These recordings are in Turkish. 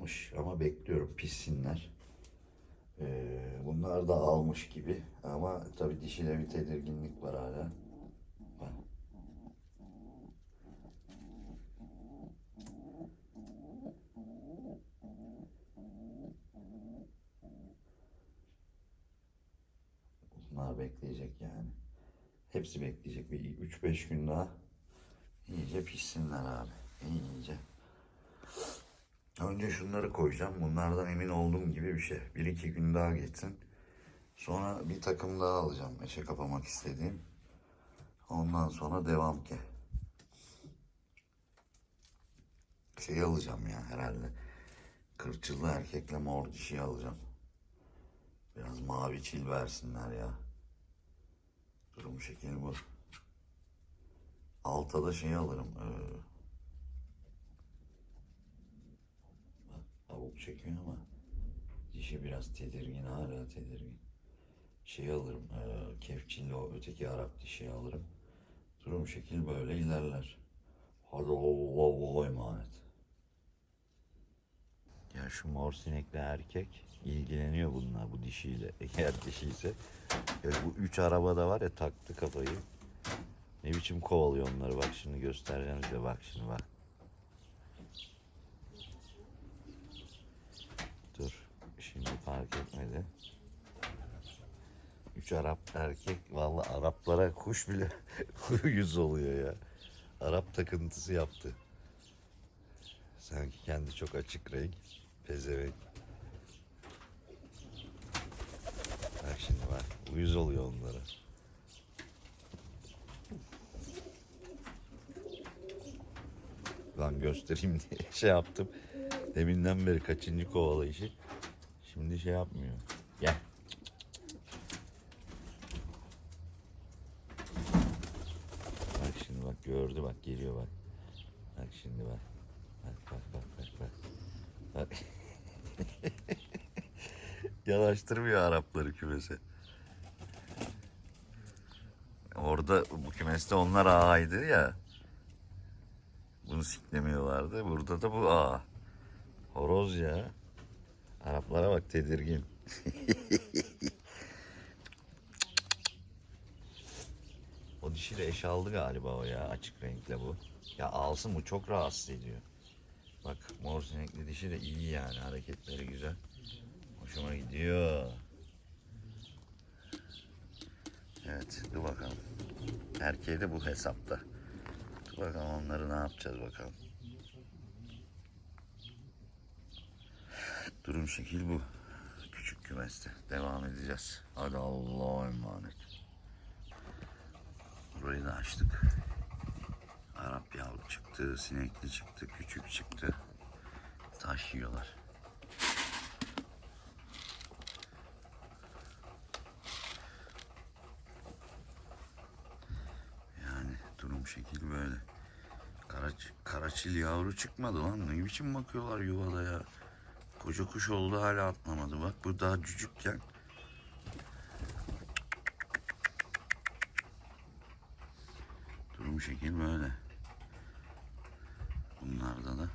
Almış ama bekliyorum pişsinler. Ee, bunlar da almış gibi ama tabii dişide bir tedirginlik var hala. Bunlar bekleyecek yani. Hepsi bekleyecek. Bir 3-5 gün daha iyice pişsinler abi. İyice. Önce şunları koyacağım. Bunlardan emin olduğum gibi bir şey. Bir iki gün daha geçsin. Sonra bir takım daha alacağım. Eşe kapamak istediğim. Ondan sonra devam ki. Şey alacağım ya herhalde. Kırçıllı erkekle mor dişi alacağım. Biraz mavi çil versinler ya. Durum şekli bu. Alta da şey alırım. Ee, bak, tavuk çekiyor ama dişi biraz tedirgin hala tedirgin. Şey alırım. E, kefçilli o öteki Arap dişi alırım. Durum şekil böyle ilerler. Hadi Allah'a emanet. Ya şu mor sinekli erkek ilgileniyor bunlar bu dişiyle. Eğer dişi ise. Ya bu üç arabada var ya taktı kafayı. Ne biçim kovalıyor onları bak şimdi göstereceğim size bak şimdi bak. Dur şimdi fark etmedi. Üç Arap erkek vallahi Araplara kuş bile yüz oluyor ya. Arap takıntısı yaptı. Sanki kendi çok açık renk. Pezevenk. Bak şimdi bak. Uyuz oluyor onlara. Lan göstereyim diye şey yaptım. Deminden beri kaçıncı kovalayışı. Şimdi şey yapmıyor. Gel. Bak şimdi bak gördü bak geliyor bak. Bak şimdi bak. Bak bak bak bak bak. Bak. Yanaştırmıyor Arapları kümese. Orada bu kümeste onlar ağaydı ya. Bunu siklemiyorlardı. Burada da bu ağa. Horoz ya. Araplara bak tedirgin. o dişiyle eş aldı galiba o ya açık renkle bu. Ya alsın bu çok rahatsız ediyor. Bak mor sinekli dişi de iyi yani hareketleri güzel. Hoşuma gidiyor. Evet dur bakalım. Erkeği de bu hesapta. Dur bakalım onları ne yapacağız bakalım. Durum şekil bu. Küçük kümeste. Devam edeceğiz. Hadi Allah'a emanet. Burayı da açtık. Arap yavru çıktı, sinekli çıktı, küçük çıktı. Taş yiyorlar. Yani durum şekil böyle. Karaç, karaçil yavru çıkmadı lan. Ne biçim bakıyorlar yuvada ya. Koca kuş oldu hala atlamadı. Bak bu daha cücükken. Durum şekil böyle. Bunlarda da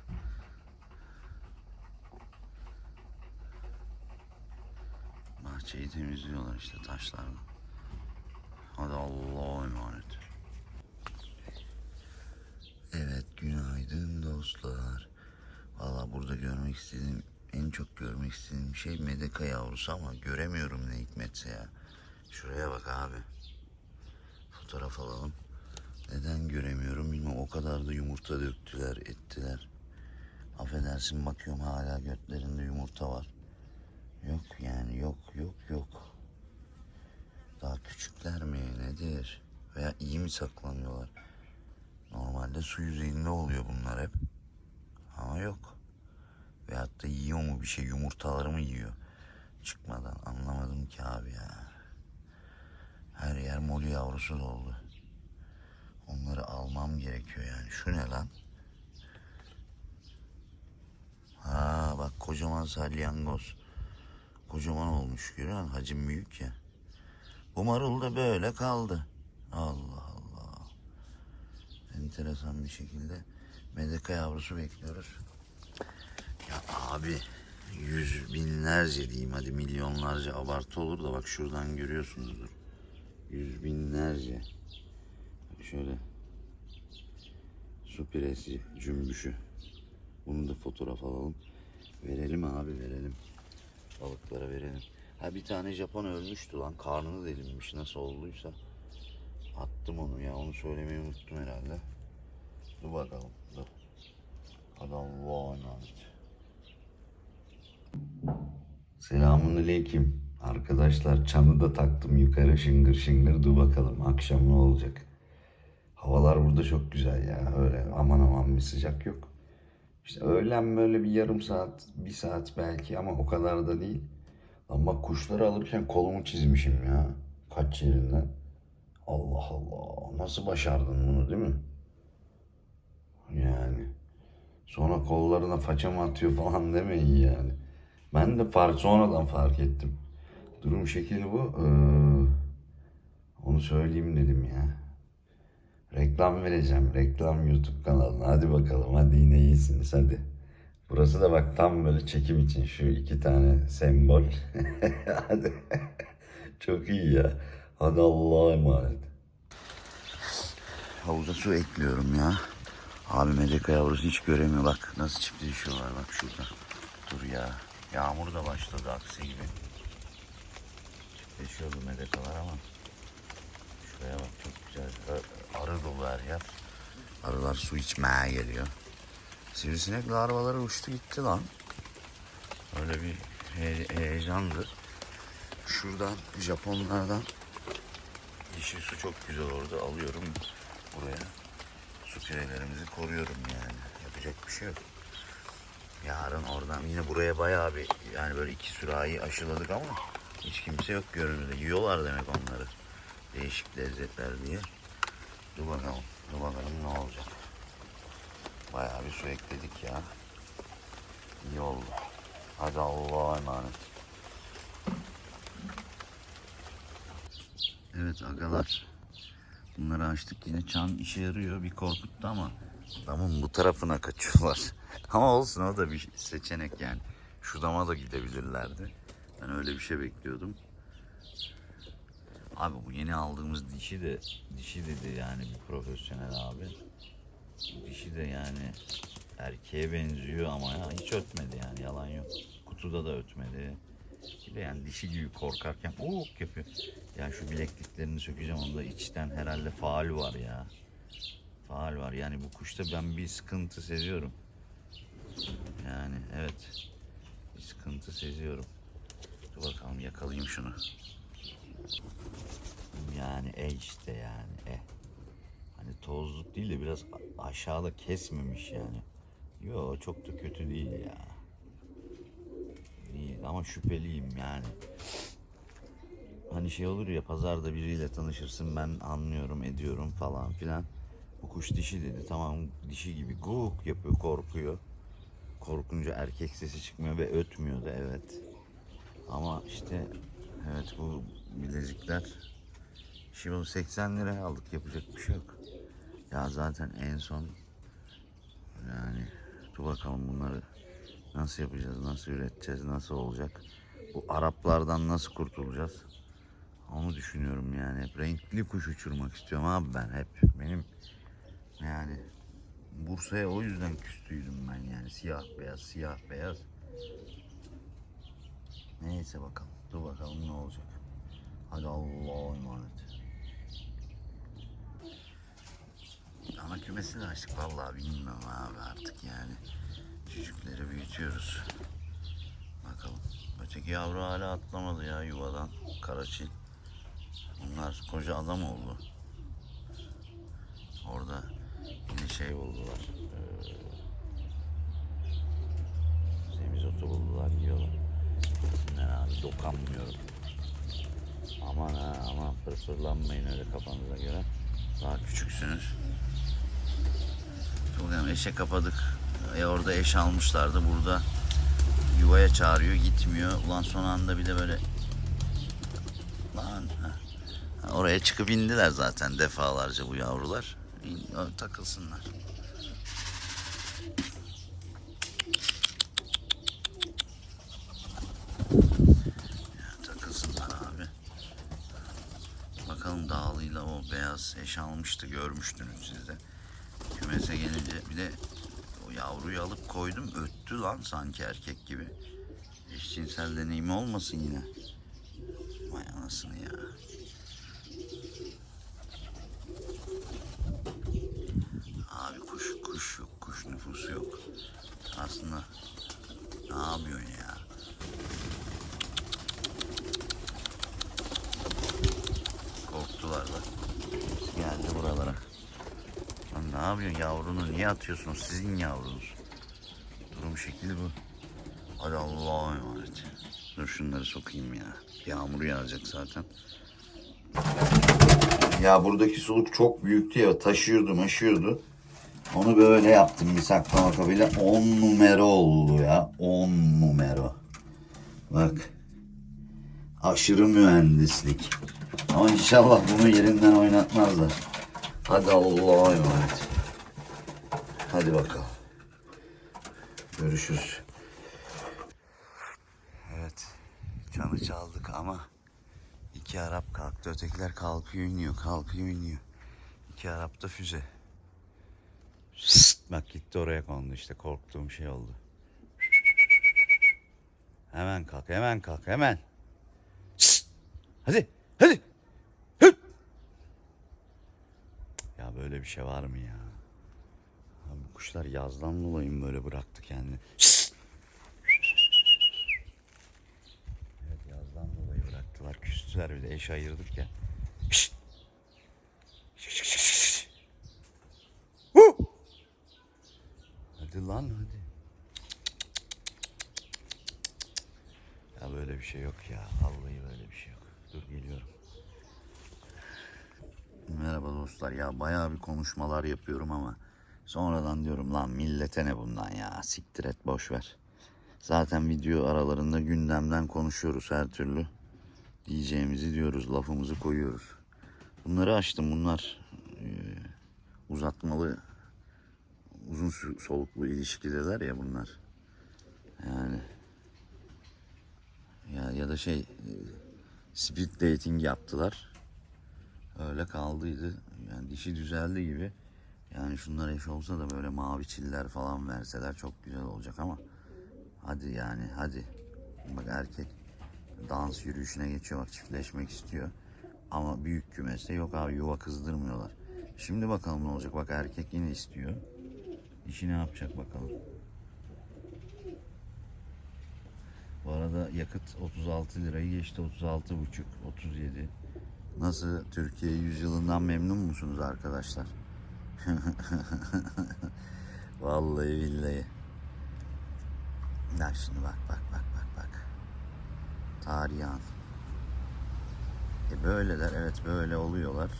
bahçeyi temizliyorlar işte taşlarla. Hadi Allah'a emanet. Evet günaydın dostlar. Valla burada görmek istediğim en çok görmek istediğim şey medeka yavrusu ama göremiyorum ne hikmetse ya. Şuraya bak abi. Fotoğraf alalım. Neden göremiyorum bilmem. O kadar da yumurta döktüler, ettiler. Affedersin bakıyorum hala götlerinde yumurta var. Yok yani yok yok yok. Daha küçükler mi nedir? Veya iyi mi saklanıyorlar? Normalde su yüzeyinde oluyor bunlar hep. Ama yok. Veyahut da yiyor mu bir şey yumurtaları mı yiyor? Çıkmadan anlamadım ki abi ya. Her yer moli yavrusu doldu. Onları almam gerekiyor yani. Şu ne lan? Ha bak kocaman salyangoz. Kocaman olmuş görüyor? Hacim büyük ya. Bu marul da böyle kaldı. Allah Allah. Enteresan bir şekilde medeka yavrusu bekliyoruz. Abi yüz binlerce diyeyim hadi milyonlarca abartı olur da bak şuradan görüyorsunuzdur. Yüz binlerce. Bak şöyle. Su piresi, cümbüşü. Bunu da fotoğraf alalım. Verelim abi verelim. Balıklara verelim. Ha bir tane Japon ölmüştü lan. Karnını delinmiş nasıl olduysa. Attım onu ya onu söylemeyi unuttum herhalde. Dur bakalım. Dur. Hadi Allah'a emanet. Selamun aleyküm. Arkadaşlar çanı da taktım yukarı şıngır şıngır. Dur bakalım akşam ne olacak. Havalar burada çok güzel ya. Öyle aman aman bir sıcak yok. İşte öğlen böyle bir yarım saat, bir saat belki ama o kadar da değil. Ama kuşları alırken kolumu çizmişim ya. Kaç yerinden. Allah Allah. Nasıl başardın bunu değil mi? Yani. Sonra kollarına faça atıyor falan demeyin yani. Ben de fark, sonradan fark ettim. Durum şekli bu. Ee, onu söyleyeyim dedim ya. Reklam vereceğim. Reklam YouTube kanalına. Hadi bakalım. Hadi yine iyisiniz. Hadi. Burası da bak tam böyle çekim için şu iki tane sembol. Hadi. Çok iyi ya. Hadi Allah'a emanet. Havuza su ekliyorum ya. Abi medeka yavrusu hiç göremiyor. Bak nasıl çiftleşiyorlar bak şurada. Dur ya. Yağmur da başladı aksi gibi. Çiftleşiyordu medekalar ama. Şuraya bak çok güzel. Arı dolu her yer. Arılar su içmeye geliyor. Sivrisinek larvaları uçtu gitti lan. Öyle bir he- heyecandı. Şuradan Japonlardan dişi su çok güzel orada alıyorum buraya. Su pirelerimizi koruyorum yani. Yapacak bir şey yok. Yarın oradan yine buraya bayağı bir yani böyle iki sürahi aşıladık ama hiç kimse yok görünürde. Yiyorlar demek onları. Değişik lezzetler diye. Dur bakalım. Dur bakalım ne olacak. Bayağı bir su ekledik ya. İyi oldu. Hadi Allah'a emanet. Evet agalar. Bunları açtık yine çan işe yarıyor. Bir korkuttu ama adamın bu tarafına kaçıyorlar. ama olsun o da bir seçenek yani. Şu dama da gidebilirlerdi. Ben öyle bir şey bekliyordum. Abi bu yeni aldığımız dişi de dişi dedi yani bir profesyonel abi. Dişi de yani erkeğe benziyor ama ya hiç ötmedi yani yalan yok. Kutuda da ötmedi. Bir yani dişi gibi korkarken uuk yapıyor. Ya şu bilekliklerini sökeceğim onda içten herhalde faal var ya. Faal var yani bu kuşta ben bir sıkıntı seziyorum. Yani evet bir sıkıntı seziyorum. Dur bakalım yakalayayım şunu. Yani e işte yani e. Hani tozluk değil de biraz aşağıda kesmemiş yani. Yo çok da kötü değil ya. Değil ama şüpheliyim yani. Hani şey olur ya pazarda biriyle tanışırsın ben anlıyorum ediyorum falan filan. Bu kuş dişi dedi tamam dişi gibi guk yapıyor korkuyor. Korkunca erkek sesi çıkmıyor ve ötmüyor da evet. Ama işte evet bu bilezikler Şimdi bunu 80 liraya aldık yapacak bir şey yok. Ya zaten en son yani dur bakalım bunları nasıl yapacağız, nasıl üreteceğiz, nasıl olacak. Bu Araplardan nasıl kurtulacağız? Onu düşünüyorum yani. Hep renkli kuş uçurmak istiyorum abi ben hep. Benim yani Bursa'ya o yüzden küstüydüm ben yani. Siyah beyaz, siyah beyaz. Neyse bakalım. Dur bakalım ne olacak. Hadi Allah'a emanet. Ana kümesi de açtık vallahi bilmiyorum abi artık yani. Çocukları büyütüyoruz. Bakalım. Öteki yavru hala atlamadı ya yuvadan. Karaçil. Bunlar koca adam oldu. Orada şey buldular. Ee, semizotu buldular yiyorlar. Ben abi dokanmıyorum. Aman ha aman fırsırlanmayın öyle kafanıza göre. Daha küçüksünüz. Tuğrul eşe kapadık. E orada eş almışlardı. Burada yuvaya çağırıyor gitmiyor. Ulan son anda bir de böyle lan oraya çıkıp indiler zaten defalarca bu yavrular takılsınlar. Takılsınlar abi. Bakalım dağlıyla o beyaz eş almıştı görmüştünüz siz de. Kümese gelince bir de o yavruyu alıp koydum öttü lan sanki erkek gibi. Eşcinsel deneyimi olmasın yine. Vay anasını ya. Atıyorsunuz? Sizin yavrunuz. Durum şekli bu. Hadi Allah'a emanet. Dur şunları sokayım ya. Yağmur yağacak zaten. Ya buradaki suluk çok büyüktü ya. Taşıyordu maşıyordu. Onu böyle yaptım bir saklama kabıyla. 10 numara oldu ya. 10 numara. Bak. Aşırı mühendislik. Ama inşallah bunu yerinden oynatmazlar. Hadi Allah'a emanet. Hadi bakalım. Görüşürüz. Evet. Canı çaldık ama iki Arap kalktı. Ötekiler kalkıyor iniyor. Kalkıyor iniyor. İki Arap da füze. Şşt, bak gitti oraya kondu işte korktuğum şey oldu. Hemen kalk hemen kalk hemen. Hadi hadi. Ya böyle bir şey var mı ya? Kuşlar yazdan dolayı mı böyle bıraktı kendini? Evet yazdan dolayı bıraktılar. Küstüler bir de eş ayırdık ya. Hadi lan hadi. Ya böyle bir şey yok ya. Vallahi böyle bir şey yok. Dur geliyorum. Merhaba dostlar. Ya bayağı bir konuşmalar yapıyorum ama sonradan diyorum lan millete ne bundan ya. Siktir et boş ver. Zaten video aralarında gündemden konuşuyoruz her türlü. Diyeceğimizi diyoruz, lafımızı koyuyoruz. Bunları açtım. Bunlar e, uzatmalı uzun soluklu ilişkideler ya bunlar. Yani ya ya da şey e, speed dating yaptılar. Öyle kaldıydı. Yani dişi düzeldi gibi. Yani şunlar eş olsa da böyle mavi çiller falan verseler çok güzel olacak ama hadi yani hadi. Bak erkek dans yürüyüşüne geçiyor bak çiftleşmek istiyor. Ama büyük kümeste yok abi yuva kızdırmıyorlar. Şimdi bakalım ne olacak. Bak erkek yine istiyor. İşi ne yapacak bakalım. Bu arada yakıt 36 lirayı geçti. 36 buçuk, 37. Nasıl Türkiye yüzyılından memnun musunuz arkadaşlar? Vallahi billahi. Bak şimdi bak bak bak bak bak. Tarihi an. E böyleler evet böyle oluyorlar.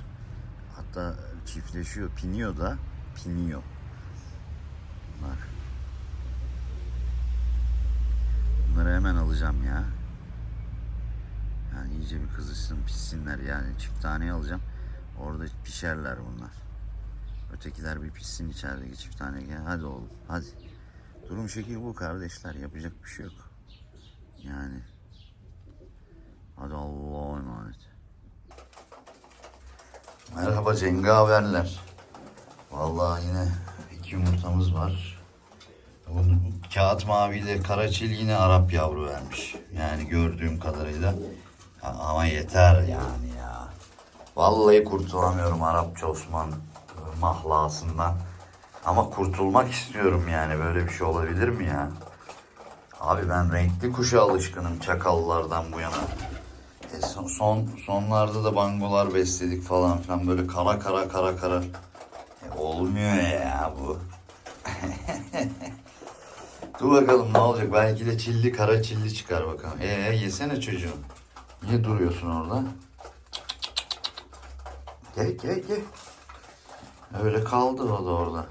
Hatta çiftleşiyor, piniyor da piniyor. Bak. Bunları hemen alacağım ya. Yani iyice bir kızışsın, pişsinler yani. Çift tane alacağım. Orada pişerler bunlar. Ötekiler bir pişsin içerideki çift tane. Gel. Hadi oğlum, hadi. Durum şekil bu kardeşler. Yapacak bir şey yok. Yani. Hadi Allah'a emanet. Merhaba cengaverler. Vallahi yine iki yumurtamız var. Bu kağıt maviyle karaçil yine Arap yavru vermiş. Yani gördüğüm kadarıyla. Ama yeter yani ya. Vallahi kurtulamıyorum Arapça Osman mahlasından. Ama kurtulmak istiyorum yani. Böyle bir şey olabilir mi ya? Abi ben renkli kuşa alışkınım çakallardan bu yana. E son, son sonlarda da bangolar besledik falan filan böyle kara kara kara kara. E olmuyor ya bu. Dur bakalım ne olacak. Belki de çilli kara çilli çıkar bakalım. Ee yesene çocuğum. Niye duruyorsun orada? Gel gel gel. Öyle kaldı o da orada.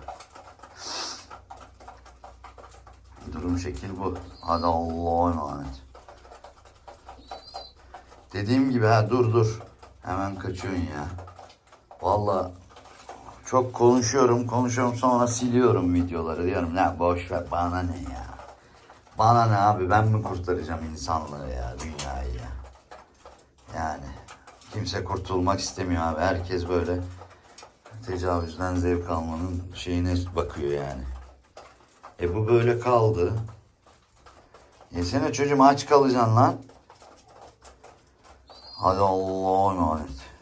Durum şekil bu. Hadi Allah'a emanet. Dediğim gibi ha dur dur. Hemen kaçıyorsun ya. Vallahi çok konuşuyorum konuşuyorum sonra siliyorum videoları diyorum ne boş ver bana ne ya. Bana ne abi ben mi kurtaracağım insanlığı ya dünyayı ya. Yani kimse kurtulmak istemiyor abi herkes böyle tecavüzden zevk almanın şeyine bakıyor yani. E bu böyle kaldı. Yesene çocuğum aç kalacaksın lan. Hadi Allah'a emanet.